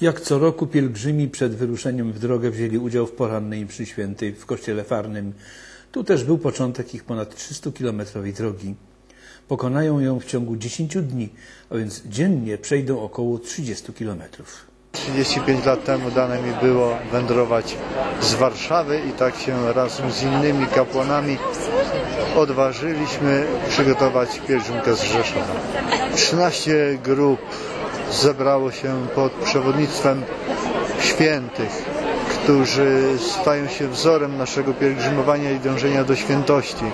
Jak co roku pielgrzymi przed wyruszeniem w drogę wzięli udział w porannej mszy świętej w kościele farnym. Tu też był początek ich ponad 300-kilometrowej drogi. Pokonają ją w ciągu 10 dni, a więc dziennie przejdą około 30 kilometrów. 35 lat temu dane mi było wędrować z Warszawy i tak się razem z innymi kapłanami odważyliśmy przygotować pielgrzymkę z Rzeszowa. 13 grup zebrało się pod przewodnictwem świętych, którzy stają się wzorem naszego pielgrzymowania i dążenia do świętości.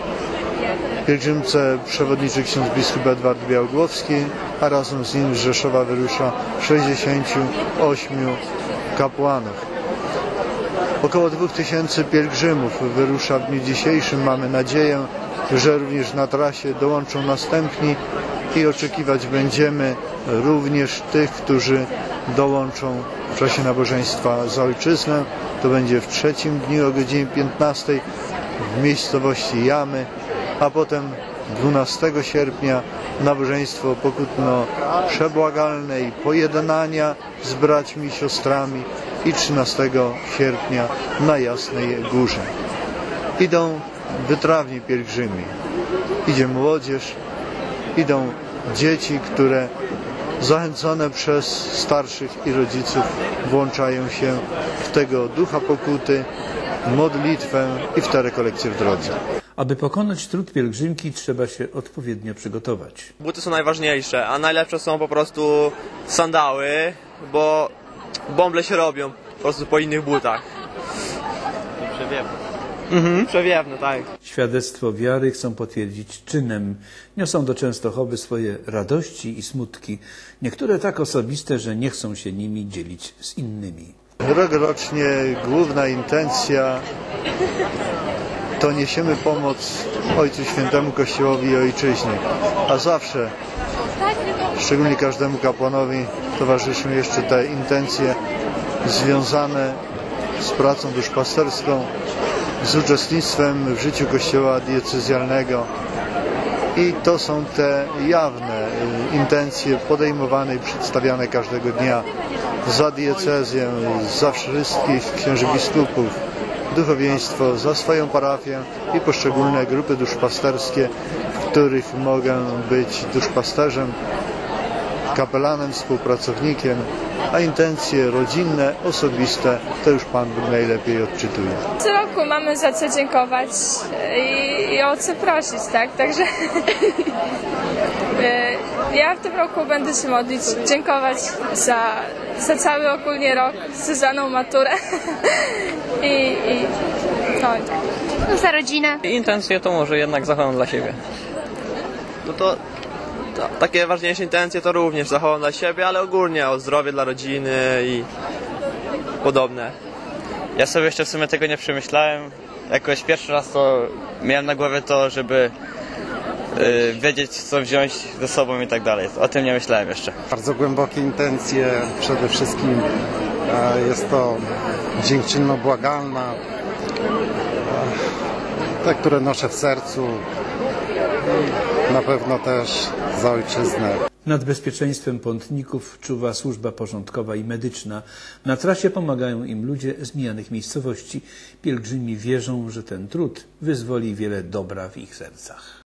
Pielgrzymce przewodniczy ksiądz biskup Edward Białogłowski, a razem z nim z Rzeszowa wyrusza 68 kapłanów. Około 2000 pielgrzymów wyrusza w dniu dzisiejszym. Mamy nadzieję, że również na trasie dołączą następni i oczekiwać będziemy również tych, którzy dołączą w czasie nabożeństwa za ojczyznę. To będzie w trzecim dniu o godzinie 15 w miejscowości Jamy, a potem 12 sierpnia nabożeństwo pokutno-przebłagalne i pojednania z braćmi i siostrami i 13 sierpnia na Jasnej Górze. Idą wytrawni pielgrzymi, idzie młodzież, idą dzieci, które zachęcone przez starszych i rodziców włączają się w tego ducha pokuty, modlitwę i w te rekolekcje w drodze. Aby pokonać trud pielgrzymki trzeba się odpowiednio przygotować. Buty są najważniejsze, a najlepsze są po prostu sandały, bo bąble się robią po prostu po innych butach. Przewiewne. Mhm, przewiewne, tak. Świadectwo wiary chcą potwierdzić czynem. Niosą do Częstochowy swoje radości i smutki, niektóre tak osobiste, że nie chcą się nimi dzielić z innymi. Rokrocznie główna intencja to niesiemy pomoc Ojcu Świętemu Kościołowi i Ojczyźnie, a zawsze, szczególnie każdemu kapłanowi, towarzyszą jeszcze te intencje związane z pracą duszpasterską, z uczestnictwem w życiu Kościoła diecezjalnego. I to są te jawne y, intencje podejmowane i przedstawiane każdego dnia za diecezję, za wszystkich księży biskupów, duchowieństwo, za swoją parafię i poszczególne grupy duszpasterskie, w których mogę być duszpasterzem, kapelanem, współpracownikiem, a intencje rodzinne, osobiste to już Pan najlepiej odczytuje. Co roku mamy za co dziękować i, i o co prosić, tak? Także e, ja w tym roku będę się modlić, dziękować za, za cały ogólnie rok, za daną maturę i, i no, za rodzinę. Intencje to może jednak zachowam dla siebie. No to, to takie ważniejsze intencje to również zachowam dla siebie, ale ogólnie o zdrowie dla rodziny i podobne. Ja sobie jeszcze w sumie tego nie przemyślałem. Jakoś pierwszy raz to miałem na głowie to, żeby y, wiedzieć co wziąć ze sobą i tak dalej. O tym nie myślałem jeszcze. Bardzo głębokie intencje. Przede wszystkim e, jest to dziękczynno-błagalna, e, te, które noszę w sercu. Na pewno też za ojczyznę. Nad bezpieczeństwem pątników czuwa służba porządkowa i medyczna. Na trasie pomagają im ludzie z mijanych miejscowości. Pielgrzymi wierzą, że ten trud wyzwoli wiele dobra w ich sercach.